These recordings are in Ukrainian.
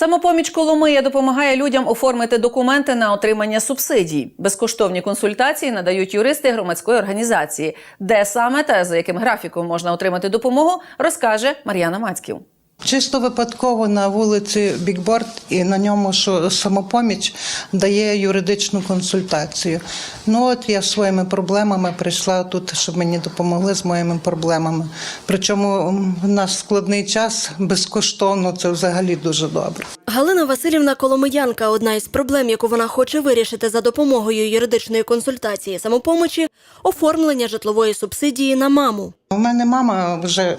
Самопоміч Коломия допомагає людям оформити документи на отримання субсидій. Безкоштовні консультації надають юристи громадської організації. Де саме та за яким графіком можна отримати допомогу, розкаже Мар'яна Мацьків. Чисто випадково на вулиці Бікборд і на ньому, самопоміч дає юридичну консультацію. Ну от я своїми проблемами прийшла тут, щоб мені допомогли з моїми проблемами. Причому в нас складний час безкоштовно, це взагалі дуже добре. Галина Васильівна Коломиянка. Одна із проблем, яку вона хоче вирішити за допомогою юридичної консультації самопомочі оформлення житлової субсидії на маму. У мене мама вже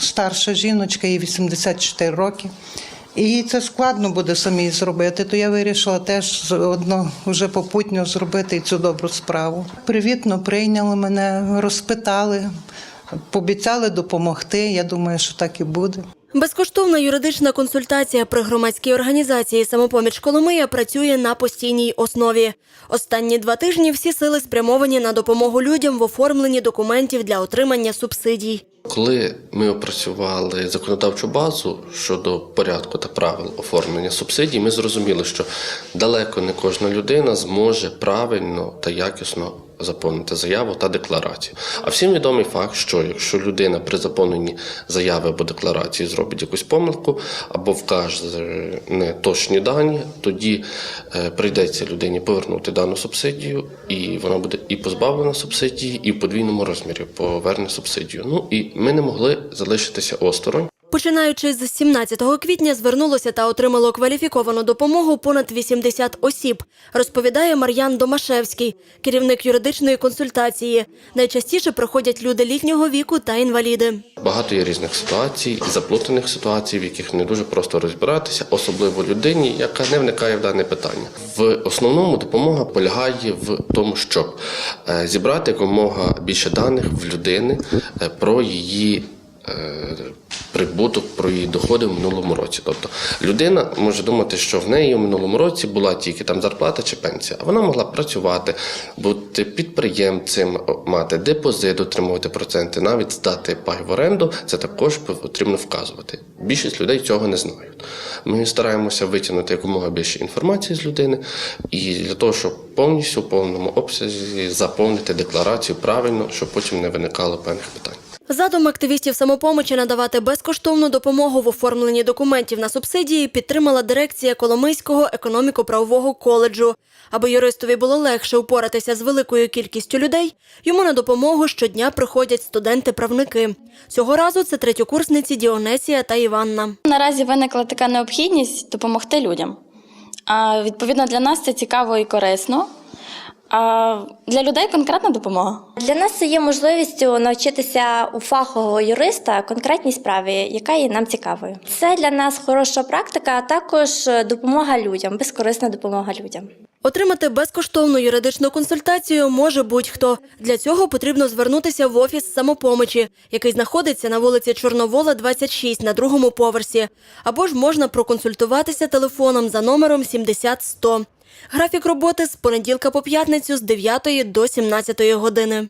старша жіночка, їй 84 роки. І це складно буде самій зробити, то я вирішила теж одно вже попутньо зробити цю добру справу. Привітно прийняли мене, розпитали, пообіцяли допомогти. Я думаю, що так і буде. Безкоштовна юридична консультація при громадській організації «Самопоміч Коломия» працює на постійній основі. Останні два тижні всі сили спрямовані на допомогу людям в оформленні документів для отримання субсидій. Коли ми опрацювали законодавчу базу щодо порядку та правил оформлення субсидій, ми зрозуміли, що далеко не кожна людина зможе правильно та якісно заповнити заяву та декларацію. А всім відомий факт, що якщо людина при заповненні заяви або декларації зробить якусь помилку або вкаже неточні дані, тоді е, прийдеться людині повернути дану субсидію, і вона буде і позбавлена субсидії, і в подвійному розмірі поверне субсидію. Ну і ми не могли залишитися осторонь. Починаючи з 17 квітня звернулося та отримало кваліфіковану допомогу понад 80 осіб, розповідає Мар'ян Домашевський, керівник юридичної консультації. Найчастіше приходять люди літнього віку та інваліди. Багато є різних ситуацій заплутаних ситуацій, в яких не дуже просто розбиратися, особливо людині, яка не вникає в дане питання. В основному допомога полягає в тому, щоб е, зібрати якомога більше даних в людини е, про її. Е, Прибуток про її доходи в минулому році. Тобто людина може думати, що в неї в минулому році була тільки там зарплата чи пенсія, а вона могла працювати, бути підприємцем, мати депозит, отримувати проценти, навіть здати пай в оренду. Це також потрібно вказувати. Більшість людей цього не знають. Ми стараємося витягнути якомога більше інформації з людини, і для того, щоб повністю в повному обсязі заповнити декларацію правильно, щоб потім не виникало певних питань. Задум активістів самопомочі надавати безкоштовну допомогу в оформленні документів на субсидії підтримала дирекція Коломийського економіко-правового коледжу. Аби юристові було легше упоратися з великою кількістю людей, йому на допомогу щодня приходять студенти-правники. Цього разу це третьокурсниці Діонесія та Іванна. Наразі виникла така необхідність допомогти людям. А відповідно для нас це цікаво і корисно. А для людей конкретна допомога. Для нас це є можливістю навчитися у фахового юриста конкретній справі, яка є нам цікавою. Це для нас хороша практика, а також допомога людям, безкорисна допомога людям. Отримати безкоштовну юридичну консультацію може будь-хто. Для цього потрібно звернутися в офіс самопомочі, який знаходиться на вулиці Чорновола, 26 на другому поверсі. Або ж можна проконсультуватися телефоном за номером 70100. Графік роботи з понеділка по п'ятницю з 9 до 17 години.